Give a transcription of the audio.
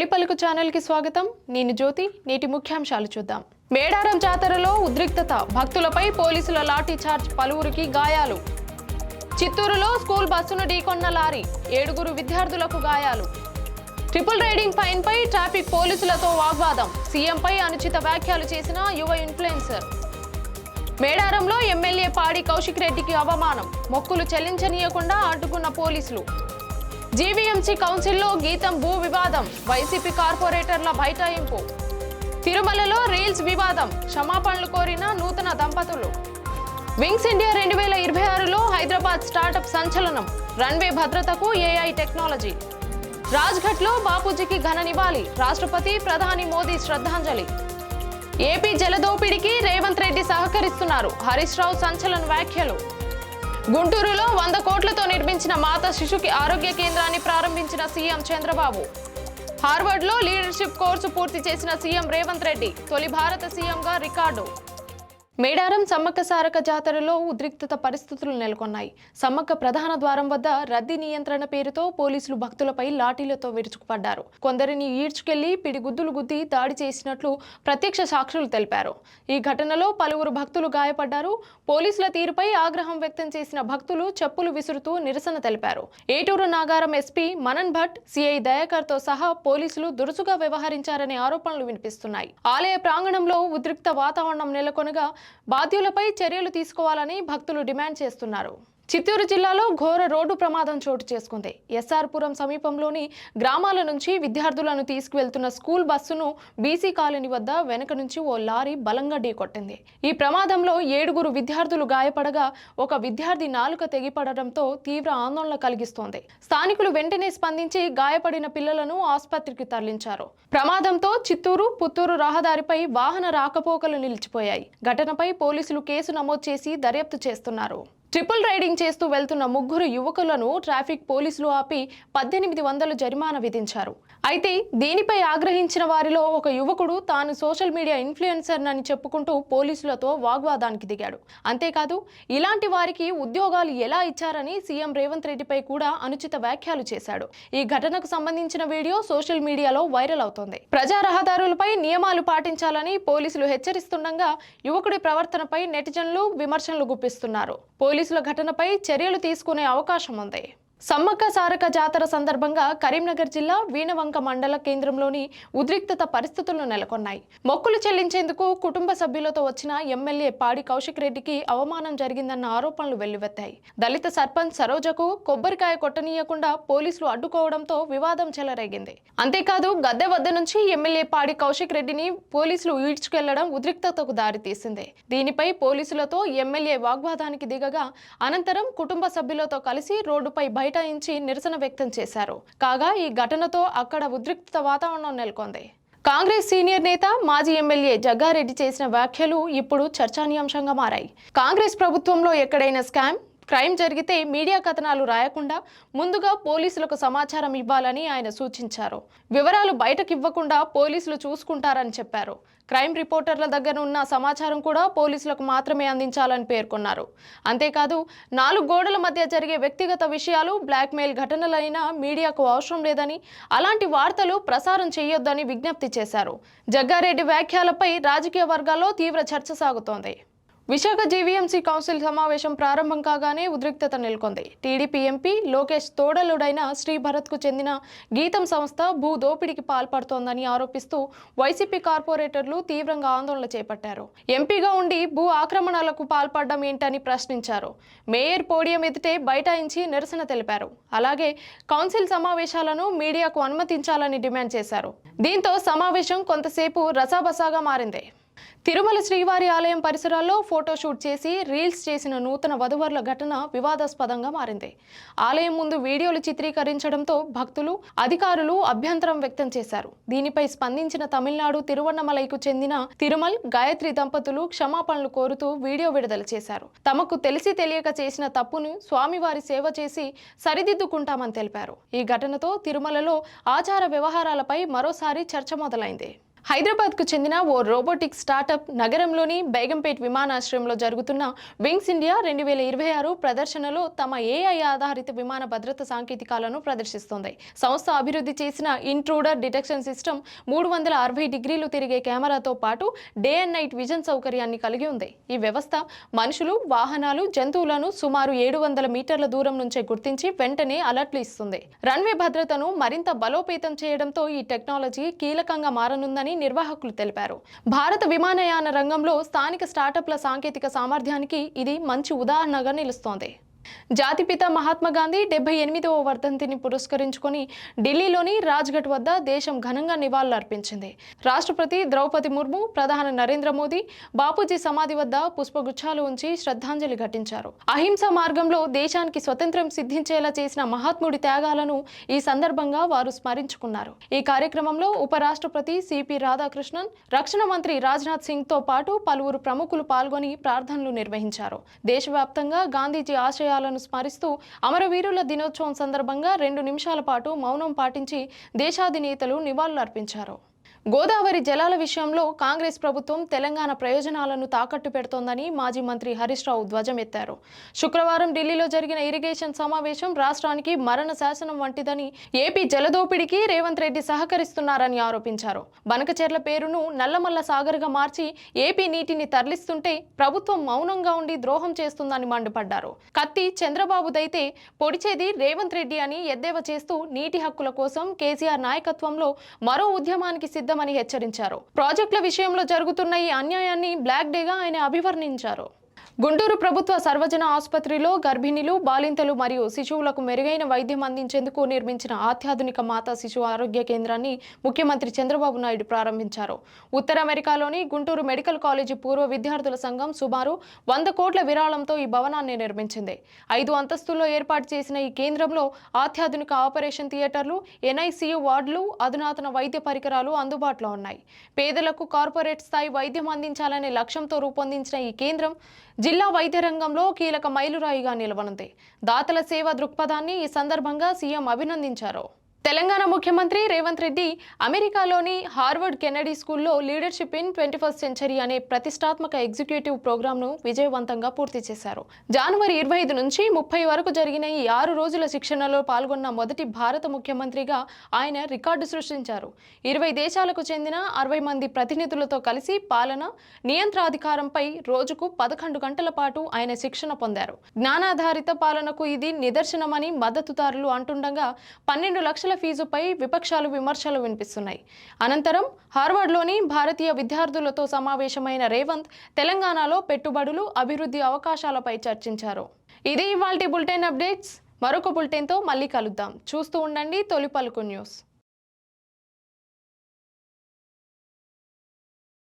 తొలి పలుకు ఛానల్కి స్వాగతం. నేను జ్యోతి నేటి ముఖ్యాంశాలు చూద్దాం. మేడారం జాతరలో ఉద్రిక్తత భక్తులపై పోలీసుల లాఠీ చార్జ్ పలువురికి గాయాలు. చిత్తూరులో స్కూల్ బస్సును ఢీకొన్న లారీ ఏడుగురు విద్యార్థులకు గాయాలు. ట్రిపుల్ రైడింగ్ ఫైన్పై ట్రాఫిక్ పోలీసులతో వాగ్వాదం. సీఎంపై అనుచిత వ్యాఖ్యలు చేసిన యువ ఇన్ఫ్లుయెన్సర్. మేడారంలో ఎమ్మెల్యే పాడి కౌశిక్ రెడ్డికి అవమానం. మొక్కులు చెల్లించనీయకుండా అడ్డుకున్న పోలీసులు. జీవీఎంసీ కౌన్సిల్లో గీతం భూ వివాదం వైసీపీ కార్పొరేటర్ల బైఠాయింపు. తిరుమలలో రీల్స్ వివాదం క్షమాపణలు కోరిన నూతన దంపతులు. వింగ్స్ ఇండియా రెండు వేల ఇరవై ఆరులో హైదరాబాద్ స్టార్టప్ సంచలనం రన్వే భద్రతకు ఏఐ టెక్నాలజీ. రాజ్ఘట్లో బాపూజీకి ఘన నివాళి రాష్ట్రపతి ప్రధాని మోదీ శ్రద్ధాంజలి. ఏపీ జలదోపిడికి రేవంత్ రెడ్డి సహకరిస్తున్నారు హరీష్ రావు సంచలన వ్యాఖ్యలు. గుంటూరులో వంద కోట్లతో నిర్మించిన మాతా శిశుకి ఆరోగ్య కేంద్రాన్ని ప్రారంభించిన సీఎం చంద్రబాబు. హార్వర్డ్లో లీడర్షిప్ కోర్సు పూర్తి చేసిన సీఎం రేవంత్ రెడ్డి తొలి భారత సీఎంగా రికార్డు. మేడారం సమ్మక్క సారక జాతరలో ఉద్రిక్తత పరిస్థితులు నెలకొన్నాయి. సమ్మక్క ప్రధాన ద్వారం వద్ద రద్దీ నియంత్రణ పేరుతో పోలీసులు భక్తులపై లాఠీలతో విరుచుకుపడ్డారు. కొందరిని ఈడ్చుకెళ్ళి పిడిగుద్దులు గుద్ది దాడి చేసినట్లు ప్రత్యక్ష సాక్షులు తెలిపారు. ఈ ఘటనలో పలువురు భక్తులు గాయపడ్డారు. పోలీసుల తీరుపై ఆగ్రహం వ్యక్తం చేసిన భక్తులు చెప్పులు విసురుతూ నిరసన తెలిపారు. ఏటూరు నాగారం ఎస్పీ మనన్ భట్ సిఐ దయాకర్తో సహా పోలీసులు దురుసుగా వ్యవహరించారనే ఆరోపణలు వినిపిస్తున్నాయి. ఆలయ ప్రాంగణంలో ఉద్రిక్త వాతావరణం నెలకొనగా బాధ్యులపై చర్యలు తీసుకోవాలని భక్తులు డిమాండ్ చేస్తున్నారు. చిత్తూరు జిల్లాలో ఘోర రోడ్డు ప్రమాదం చోటు చేసుకుంది. ఎస్ఆర్ పురం సమీపంలోని గ్రామాల నుంచి విద్యార్థులను తీసుకువెళ్తున్న స్కూల్ బస్సును బీసీ కాలనీ వద్ద వెనక నుంచి ఓ లారీ బలంగా ఢీకొట్టింది. ఈ ప్రమాదంలో ఏడుగురు విద్యార్థులు గాయపడగా ఒక విద్యార్థి నాలుక తెగిపడడంతో తీవ్ర ఆందోళన కలిగిస్తోంది. స్థానికులు వెంటనే స్పందించి గాయపడిన పిల్లలను ఆసుపత్రికి తరలించారు. ప్రమాదంతో చిత్తూరు పుత్తూరు రహదారిపై వాహన రాకపోకలు నిలిచిపోయాయి. ఘటనపై పోలీసులు కేసు నమోదు చేసి దర్యాప్తు చేస్తున్నారు. ట్రిపుల్ రైడింగ్ చేస్తూ వెళ్తున్న ముగ్గురు యువకులను ట్రాఫిక్ పోలీసులు ఆపి పద్దెనిమిది వందలు జరిమానా విధించారు. అయితే దీనిపై ఆగ్రహించిన వారిలో ఒక యువకుడు తాను సోషల్ మీడియా ఇన్ఫ్లుయెన్సర్ అని చెప్పుకుంటూ పోలీసులతో వాగ్వాదానికి దిగాడు. అంతేకాదు ఇలాంటి వారికి ఉద్యోగాలు ఎలా ఇచ్చారని సీఎం రేవంత్ రెడ్డిపై కూడా అనుచిత వ్యాఖ్యలు చేశాడు. ఈ ఘటనకు సంబంధించిన వీడియో సోషల్ మీడియాలో వైరల్ అవుతోంది. ప్రజా రహదారులపై నియమాలు పాటించాలని పోలీసులు హెచ్చరిస్తుండగా యువకుడి ప్రవర్తనపై నెటిజన్లు విమర్శలు గుప్పిస్తున్నారు. పోలీసుల ఘటనపై చర్యలు తీసుకునే అవకాశం ఉంది. సమ్మక్క సారక జాతర సందర్భంగా కరీంనగర్ జిల్లా వీణవంక మండల కేంద్రంలోని ఉద్రిక్తత పరిస్థితులు నెలకొన్నాయి. మొక్కులు చెల్లించేందుకు కుటుంబ సభ్యులతో వచ్చిన ఎమ్మెల్యే పాడి కౌశిక్ రెడ్డికి అవమానం జరిగిందన్న ఆరోపణలు వెల్లువెత్తాయి. దళిత సర్పంచ్ సరోజకు కొబ్బరికాయ కొట్టనీయకుండా పోలీసులు అడ్డుకోవడంతో వివాదం చెలరేగింది. అంతేకాదు గద్దె వద్ద నుంచి ఎమ్మెల్యే పాడి కౌశిక్ రెడ్డిని పోలీసులు ఈడ్చుకెళ్ళడం ఉద్రిక్తతకు దారితీసింది. దీనిపై పోలీసులతో ఎమ్మెల్యే వాగ్వాదానికి దిగగా అనంతరం కుటుంబ సభ్యులతో కలిసి రోడ్డుపై బైఠాయించి నిరసన వ్యక్తం చేశారు. కాగా ఈ ఘటనతో అక్కడ ఉద్రిక్త వాతావరణం నెలకొంది. కాంగ్రెస్ సీనియర్ నేత మాజీ ఎమ్మెల్యే జగ్గారెడ్డి చేసిన వ్యాఖ్యలు ఇప్పుడు చర్చానీయాంశంగా మారాయి. కాంగ్రెస్ ప్రభుత్వంలో ఎక్కడైనా స్కామ్? క్రైమ్ జరిగితే మీడియా కథనాలు రాయకుండా ముందుగా పోలీసులకు సమాచారం ఇవ్వాలని ఆయన సూచించారు. వివరాలు బయటకు ఇవ్వకుండా పోలీసులు చూసుకుంటారని చెప్పారు. క్రైమ్ రిపోర్టర్ల దగ్గర ఉన్న సమాచారం కూడా పోలీసులకు మాత్రమే అందించాలని పేర్కొన్నారు. అంతేకాదు నాలుగు గోడల మధ్య జరిగే వ్యక్తిగత విషయాలు బ్లాక్మెయిల్ ఘటనలైనా మీడియాకు అవసరం లేదని అలాంటి వార్తలు ప్రసారం చేయొద్దని విజ్ఞప్తి చేశారు. జగ్గారెడ్డి వ్యాఖ్యలపై రాజకీయ వర్గాల్లో తీవ్ర చర్చ సాగుతోంది. విశాఖ జీవీఎంసీ కౌన్సిల్ సమావేశం ప్రారంభం కాగానే ఉద్రిక్తత నెలకొంది. టీడీపీ ఎంపీ లోకేష్ తోడలుడైన శ్రీ భరత్కు చెందిన గీతం సంస్థ భూ దోపిడీకి పాల్పడుతోందని ఆరోపిస్తూ వైసీపీ కార్పొరేటర్లు తీవ్రంగా ఆందోళన చేపట్టారు. ఎంపీగా ఉండి భూ ఆక్రమణలకు పాల్పడడం ఏంటని ప్రశ్నించారు. మేయర్ పోడియం ఎదుటే బైఠాయించి నిరసన తెలిపారు. అలాగే కౌన్సిల్ సమావేశాలను మీడియాకు అనుమతించాలని డిమాండ్ చేశారు. దీంతో సమావేశం కొంతసేపు రసాబసాగా మారింది. తిరుమల శ్రీవారి ఆలయం పరిసరాల్లో ఫోటోషూట్ చేసి రీల్స్ చేసిన నూతన వధువరుల ఘటన వివాదాస్పదంగా మారింది. ఆలయం ముందు వీడియోలు చిత్రీకరించడంతో భక్తులు అధికారులు అభ్యంతరం వ్యక్తం చేశారు. దీనిపై స్పందించిన తమిళనాడు తిరువన్నమలైకు చెందిన తిరుమల్ గాయత్రి దంపతులు క్షమాపణలు కోరుతూ వీడియో విడుదల చేశారు. తమకు తెలిసి తెలియక చేసిన తప్పును స్వామివారి సేవ చేసి సరిదిద్దుకుంటామని తెలిపారు. ఈ ఘటనతో తిరుమలలో ఆచార వ్యవహారాలపై మరోసారి చర్చ మొదలైంది. హైదరాబాద్కు చెందిన ఓ రోబోటిక్ స్టార్టప్ నగరంలోని బేగంపేట్ విమానాశ్రయంలో జరుగుతున్న వింగ్స్ ఇండియా రెండు వేల ఇరవై ఆరు ప్రదర్శనలో తమ ఏఐ ఆధారిత విమాన భద్రత సాంకేతికాలను ప్రదర్శిస్తోంది. సంస్థ అభివృద్ధి చేసిన ఇంట్రూడర్ డిటెక్షన్ సిస్టమ్ మూడు వందల అరవై డిగ్రీలు తిరిగే కెమెరాతో పాటు డే అండ్ నైట్ విజన్ సౌకర్యాన్ని కలిగి ఉంది. ఈ వ్యవస్థ మనుషులు వాహనాలు జంతువులను సుమారు ఏడు వందల మీటర్ల దూరం నుంచే గుర్తించి వెంటనే అలర్ట్లు ఇస్తుంది. రన్వే భద్రతను మరింత బలోపేతం చేయడంతో ఈ టెక్నాలజీ కీలకంగా మారనుందని నిర్వాహకులు తెలిపారు. భారత విమానయాన రంగంలో స్థానిక స్టార్టప్ల సాంకేతిక సామర్థ్యానికి ఇది మంచి ఉదాహరణగా నిలుస్తోంది. జాతిపిత మహాత్మా గాంధీ డెబ్బై ఎనిమిదవ వర్ధంతిని పురస్కరించుకొని ఢిల్లీలోని రాజ్ఘట్ వద్ద దేశం ఘనంగా నివాళులర్పించింది. రాష్ట్రపతి ద్రౌపది ముర్ము ప్రధాని నరేంద్ర మోదీ బాపూజీ సమాధి వద్ద పుష్పగుచ్చాలు ఉంచి శ్రద్ధాంజలి ఘటించారు. అహింస మార్గంలో దేశానికి స్వతంత్రం సిద్ధించేలా చేసిన మహాత్ముడి త్యాగాలను ఈ సందర్భంగా వారు స్మరించుకున్నారు. ఈ కార్యక్రమంలో ఉపరాష్ట్రపతి సిపి రాధాకృష్ణన్ రక్షణ మంత్రి రాజ్నాథ్ సింగ్తో పాటు పలువురు ప్రముఖులు పాల్గొని ప్రార్థనలు నిర్వహించారు. దేశవ్యాప్తంగా గాంధీజీ ఆశయ ఆశయాలను స్మరిస్తూ అమరవీరుల దినోత్సవం సందర్భంగా రెండు నిమిషాల పాటు మౌనం పాటించి దేశాధినేతలు నివాళులర్పించారు. గోదావరి జలాల విషయంలో కాంగ్రెస్ ప్రభుత్వం తెలంగాణ ప్రయోజనాలను తాకట్టు పెడుతోందని మాజీ మంత్రి హరీష్ రావు ధ్వజమెత్తారు శుక్రవారం ఢిల్లీలో జరిగిన ఇరిగేషన్ సమావేశం రాష్ట్రానికి మరణ శాసనం వంటిదని ఏపీ జలదోపిడికి రేవంత్ రెడ్డి సహకరిస్తున్నారని ఆరోపించారు. బనకచెర్ల పేరును నల్లమల్ల సాగర్గా మార్చి ఏపీ నీటిని తరలిస్తుంటే ప్రభుత్వం మౌనంగా ఉండి ద్రోహం చేస్తుందని మండిపడ్డారు. కత్తి చంద్రబాబుదైతే పొడిచేది రేవంత్ రెడ్డి అని ఎద్దేవా చేస్తూ నీటి హక్కుల కోసం కేసీఆర్ నాయకత్వంలో మరో ఉద్యమానికి సిద్ధం చేద్దామని హెచ్చరించారు. ప్రాజెక్టుల విషయంలో జరుగుతున్న ఈ అన్యాయాన్ని బ్లాక్ డేగా ఆయన అభివర్ణించారు. గుంటూరు ప్రభుత్వ సర్వజన ఆసుపత్రిలో గర్భిణీలు బాలింతలు మరియు శిశువులకు మెరుగైన వైద్యం అందించేందుకు నిర్మించిన అత్యాధునిక మాతా శిశు ఆరోగ్య కేంద్రాన్ని ముఖ్యమంత్రి చంద్రబాబు నాయుడు ప్రారంభించారు. ఉత్తర అమెరికాలోని గుంటూరు మెడికల్ కాలేజీ పూర్వ విద్యార్థుల సంఘం సుమారు వంద కోట్ల విరాళంతో ఈ భవనాన్ని నిర్మించింది. ఐదు అంతస్తుల్లో ఏర్పాటు చేసిన ఈ కేంద్రంలో అత్యాధునిక ఆపరేషన్ థియేటర్లు ఎన్ఐసియు వార్డులు అధునాతన వైద్య పరికరాలు అందుబాటులో ఉన్నాయి. పేదలకు కార్పొరేట్ స్థాయి వైద్యం అందించాలనే లక్ష్యంతో రూపొందించిన ఈ కేంద్రం జిల్లా వైద్య రంగంలో కీలక మైలురాయిగా నిలవనుంది. దాతల సేవ దృక్పథాన్ని ఈ సందర్భంగా సీఎం అభినందించారు. తెలంగాణ ముఖ్యమంత్రి రేవంత్ రెడ్డి అమెరికాలోని హార్వర్డ్ కెనడీ స్కూల్లో leadership in twenty first century అనే ప్రతిష్టాత్మక ఎగ్జిక్యూటివ్ ప్రోగ్రాంను విజయవంతంగా పూర్తి చేశారు. జనవరి ఇరవై ఐదు నుంచి ముప్పై వరకు జరిగిన ఈ ఆరు రోజుల శిక్షణలో పాల్గొన్న మొదటి భారత ముఖ్యమంత్రిగా ఆయన రికార్డు సృష్టించారు. ఇరవై దేశాలకు చెందిన అరవై మంది ప్రతినిధులతో కలిసి పాలన నియంత్రాధికారంపై రోజుకు పదకొండు గంటల పాటు ఆయన శిక్షణ పొందారు. జ్ఞానాధారిత పాలనకు ఇది నిదర్శనమని మద్దతుదారులు అంటుండగా పన్నెండు లక్షల ఫీజుపై విపక్షాలు విమర్శలు వినిపిస్తున్నాయి. అనంతరం హార్వర్డ్లోని భారతీయ విద్యార్థులతో సమావేశమైన రేవంత్ తెలంగాణలో పెట్టుబడులు అభివృద్ధి అవకాశాలపై చర్చించారు. ఇది ఇవాల్టి బులెటిన్ అప్డేట్స్. మరొక బులెటిన్తో మళ్ళీ కలుద్దాం. చూస్తూ ఉండండి తొలి పలుకు న్యూస్.